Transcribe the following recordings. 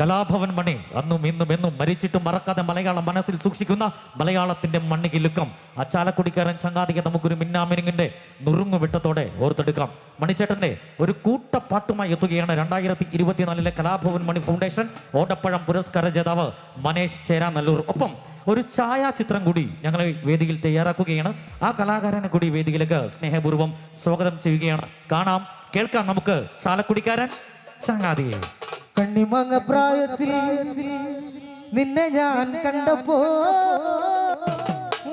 കലാഭവൻ മണി അന്നും ഇന്നും എന്നും മരിച്ചിട്ടും മറക്കാതെ മലയാളം മനസ്സിൽ സൂക്ഷിക്കുന്ന മലയാളത്തിന്റെ മണ്ണികിലുക്കം. ആ ചാലക്കുടിക്കാരൻ ചങ്ങാതിക്ക് നമുക്കൊരു മിന്നാമിനിങ്ങിന്റെ നുറുങ്ങു വിട്ടത്തോടെ ഓർത്തെടുക്കാം. മണിച്ചേട്ടന്റെ ഒരു കൂട്ടപ്പാട്ടുമായി എത്തുകയാണ് രണ്ടായിരത്തി ഇരുപത്തിനാലിലെ കലാഭവൻ മണി ഫൗണ്ടേഷൻ. ഓടപ്പഴം പുരസ്കാര ജേതാവ് മനേഷ് ചേരാനല്ലൂർ. ഒപ്പം ഒരു ഛായാചിത്രം കൂടി ഞങ്ങൾ വേദിയിൽ തയ്യാറാക്കുകയാണ്. ആ കലാകാരനെ കൂടി വേദിയിലേക്ക് സ്നേഹപൂർവം സ്വാഗതം ചെയ്യുകയാണ്. കാണാം കേൾക്കാം നമുക്ക് ചാലക്കുടിക്കാരൻ ചങ്ങാതിയെ. കണ്ണിമങ്ങ പ്രായത്തിൽ നിന്നെ ഞാൻ കണ്ടപ്പോ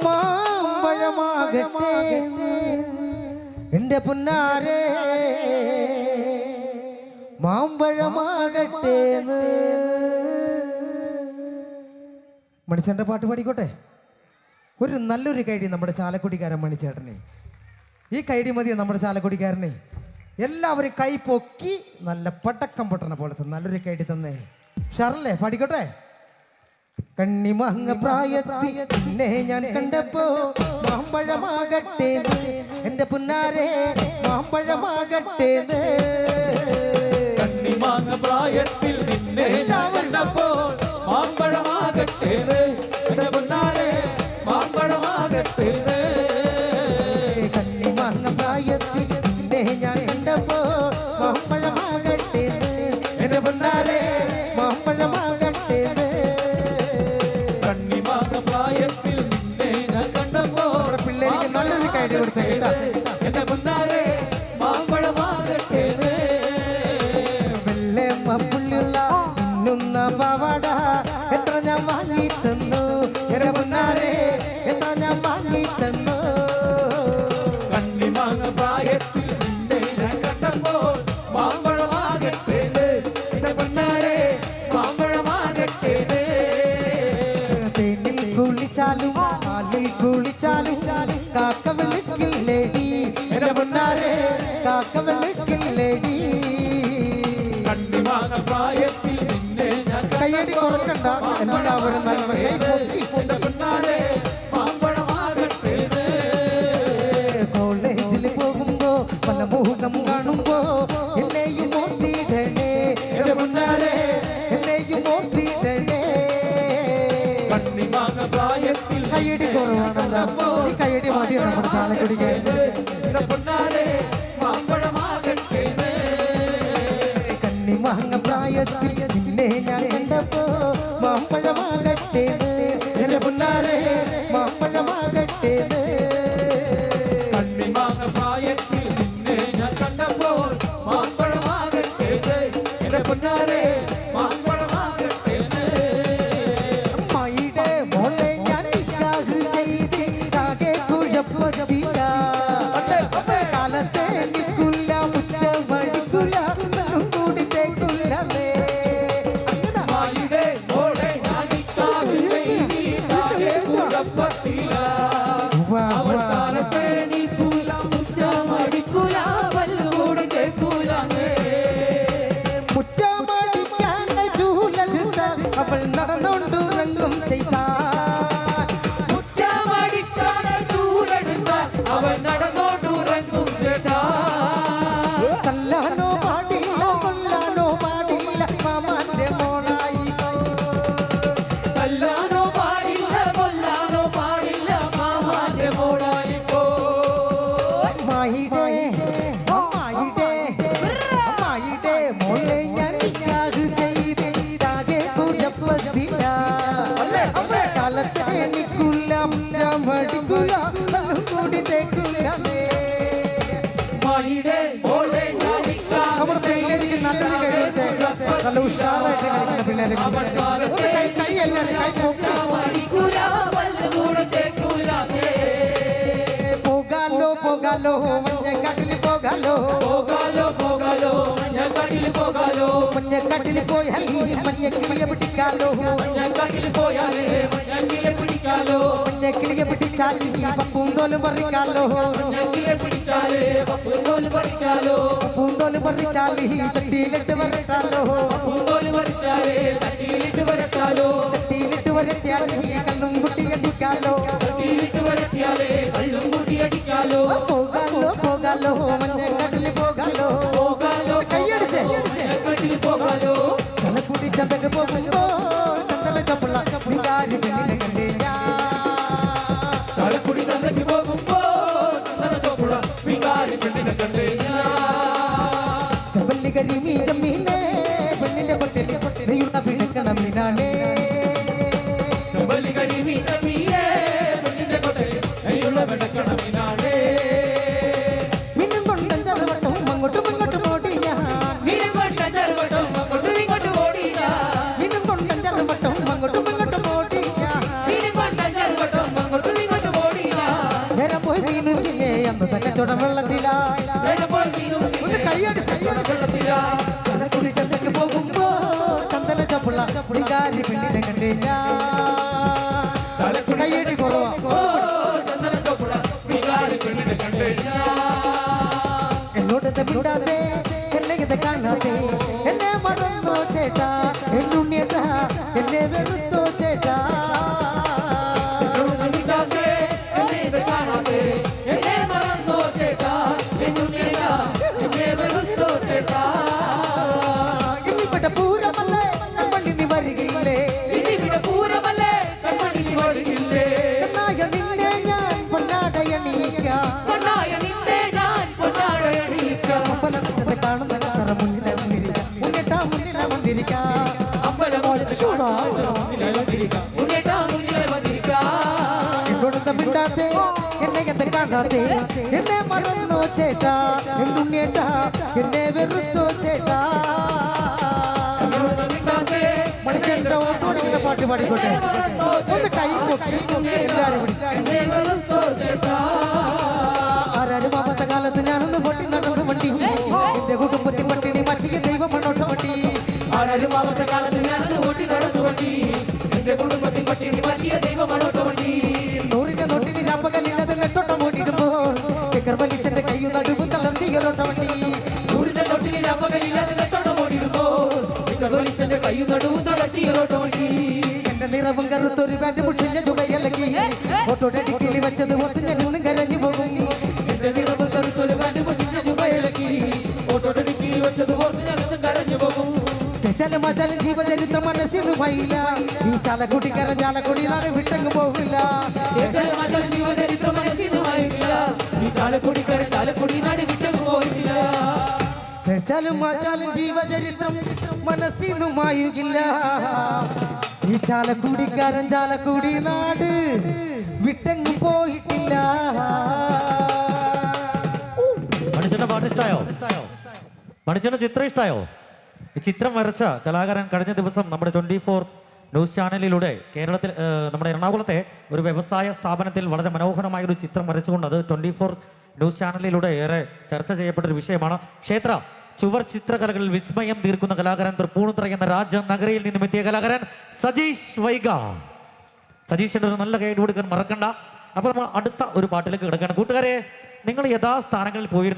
മാമ്പഴമാകട്ടെ എന്റെ പുന്നാരെ മാമ്പഴമാകട്ടെ മണിച്ചേട്ടന്റെ പാട്ട് പാടിക്കോട്ടെ? ഒരു നല്ലൊരു കൈഡി നമ്മുടെ ചാലക്കുടിക്കാരൻ മണിച്ചേട്ടനെ. ഈ കൈഡി മതി നമ്മുടെ ചാലക്കുടിക്കാരനെ. എല്ലാവരും കൈ പൊക്കി നല്ല പടക്കം പൊട്ടണ പോലത്തെ നല്ലൊരു കൈഡി തന്നേ ഷറല്ലേ പഠിക്കട്ടെ കണ്ണിമങ്ങ പ്രായത്തിൽ നിന്നെ ഞാൻ കണ്ടപ്പോ മാമ്പഴമാകട്ടെ എന്റെ പുന്നാരെ മാമ്പഴമാകട്ടെ കണ്ണിമാങ്ങ പ്രായത്തിൽ നിന്നെ ഞാൻ കണ്ടപ്പോൾ മാമ്പഴമാകട്ടെ എന്റെ കാക്ക വെളുക്കില്ലേടി എന്റെ മുന്നാരെ കാക്ക വെളുക്കില്ലേടി കണ്ണിമാങ്ങ പ്രായത്തിൽ നിന്നെ കയ്യടി കുറക്കണ്ട. എല്ലാവരും നല്ല കൈ പൊക്കി? കയ്യടി മതി നമ്മുടെ ചാലക്കുടിക്കാരൻ എന്റെ പൊന്നാരെ മാമ്പഴമാകട്ടെ. കണ്ണിമാങ്ങ പ്രായത്തിൽ നിന്നെ ഞാൻ সাল্লানো നല്ലൊരു കഴിവത്തെ നല്ല ഉഷാറായിട്ട് കളിക്കുന്ന പിള്ളേരെ ഒന്ന് കൈ കൈ എല്ലാവരും കൈ പോകാലോ പോകാലോ മഞ്ഞക്കാട്ടിൽ പോകാലോ പോകാലോ പോകാലോ മഞ്ഞക്കാട്ടിൽ പോകാലോ മഞ്ഞക്കാട്ടിൽ പോയാൽ മഞ്ഞക്കിളിയെ പിടിക്കാലോ മഞ്ഞക്കാട്ടിൽ പോയാലേ മഞ്ഞക്കിളിയെ പിടിക്കാലോ മഞ്ഞക്കിളിയെ चाली पपुंदोल बर कालो पपुंदोल बर चाली चट्टी लिट बर कालो पपुंदोल बर चाले चट्टी लिट कालो चट्टी लिट बर चाली நம்பினானே ಕೈಯಡಿ ಕೊಡುವ ನೋಟದ ಬಿಡಾದೆ ಕಣ್ಣಿಗೆ ಕಾಣ കൺമണി നീ വഴിയില്ലേ എന്നായ നിന്നെ ഞാൻ പൊന്നാടയണീക്കാം കണ്ണായ നിന്നെ ഞാൻ പൊന്നാടയണിയിക്കാം അമ്പലത്തിന്റെ കാണുന്ന കറ മുന്നിലെ വന്നിരിക്കാം മുന്നിട്ടാ മുന്നിലെ വന്നിരിക്കാം അമ്പലം മുന്നിലെ വന്നിരിക്കാം ഉണ്ണേട്ടാ മുന്നിലെ വന്നിരിക്കാം എന്നോട് മിണ്ടാതെ എന്നെ കാണാതെ എന്നെ മറന്നോ ചേട്ടാ. എന്നുണ്ണേട്ടാ എന്നെ വെറുത്തോ ചേട്ടാ. മണിച്ചേട്ടന്റെ പാട്ട് പാടിക്കോട്ടെ? ഒന്ന് കൈ കൊട്ടി ചേട്ടാ ആരാരും ആവാത്ത കാലത്ത് ഞാനൊന്ന് പൊട്ടി നടന്നു വണ്ടി. എന്റെ കുടുംബത്തിൽ പട്ടിണി മാറ്റിയ ദൈവം മണ്ണോട്ട് വണ്ടി ആരും ആവാത്ത കാലത്ത് ഞാനൊന്ന് പൊട്ടി നടന്നു വണ്ടി. എന്റെ കുടുംബത്തിൽ പട്ടിണി മാറ്റിയ ദൈവം വണ്ടി എന്റെ നിറവും കറുത്തൊരു പാന്റ് മുഷിഞ്ഞ ചുമയലക്കി ഓട്ടോടെ ഡിക്കിലി വെച്ചത് ഓട്ട് ഞാനൊന്നും കരഞ്ഞു പോകും. എന്റെ നിറവും കറുത്തൊരു പാന്റ് പൊഷിച്ച ചുമയലക്കി ഓട്ടോടെ ഡിക്കിലി വെച്ചത് ഓർത്ത് ഞാനൊന്നും കരഞ്ഞു പോകും. തെച്ചാലും മച്ചാലും ജീവചരിത്രം മനസ്സിന്ന് മയില ഈ ചാലക്കുടി കര ചാലക്കുടി നാട് വിട്ടങ്ങ് പോകില്ല ജീവചരിത്രം മാച്ചാലും പോയില്ല ഈ ചാലക്കുടി കര ചാലക്കുടി നാട് വിട്ടങ്ങ് പോയിട്ടില്ല. തെച്ചാലും മച്ചാലും ജീവചരിത്രം മനസ്സിന്ന് മായുകില്ല ഈ ചാലക്കുടിക്കാരൻ ചാലക്കുടി നാട് വിട്ടെങ്ങും പോയിട്ടില്ല. മണിച്ചേട്ടൻ പാട്ട് ഇഷ്ടായോ? മണിച്ചേട്ടൻ ചിത്രം ഇഷ്ടായോ? ഈ ചിത്രം വരച്ച കലാകാരൻ കഴിഞ്ഞ ദിവസം നമ്മുടെ ട്വന്റി ഫോർ ന്യൂസ് ചാനലിലൂടെ കേരളത്തിൽ നമ്മുടെ എറണാകുളത്തെ ഒരു വ്യവസായ സ്ഥാപനത്തിൽ വളരെ മനോഹരമായ ഒരു ചിത്രം വരച്ചുകൊണ്ട് അത് ട്വന്റി ഫോർ ന്യൂസ് ചാനലിലൂടെ ഏറെ ചർച്ച ചെയ്യപ്പെട്ട ഒരു വിഷയമാണ്. ക്ഷേത്ര ചുവർ ചിത്രകലകളിൽ വിസ്മയം തീർക്കുന്ന കലാകാരൻ തൃപ്പൂണിത്തുറ എന്ന രാജ നഗരയിൽ നിന്നും എത്തിയ കലാകാരൻ സജീഷ് വൈഗ. സജീഷിന്റെ ഒരു നല്ല ഗൈഡ് കൊടുക്കാൻ മറക്കണ്ട. അപ്പോൾ നമ്മൾ അടുത്ത ഒരു പാട്ടിലേക്ക് കിടക്കുകയാണ്. കൂട്ടുകാരെ നിങ്ങൾ യഥാസ്ഥാനങ്ങളിൽ പോയിരുന്നു.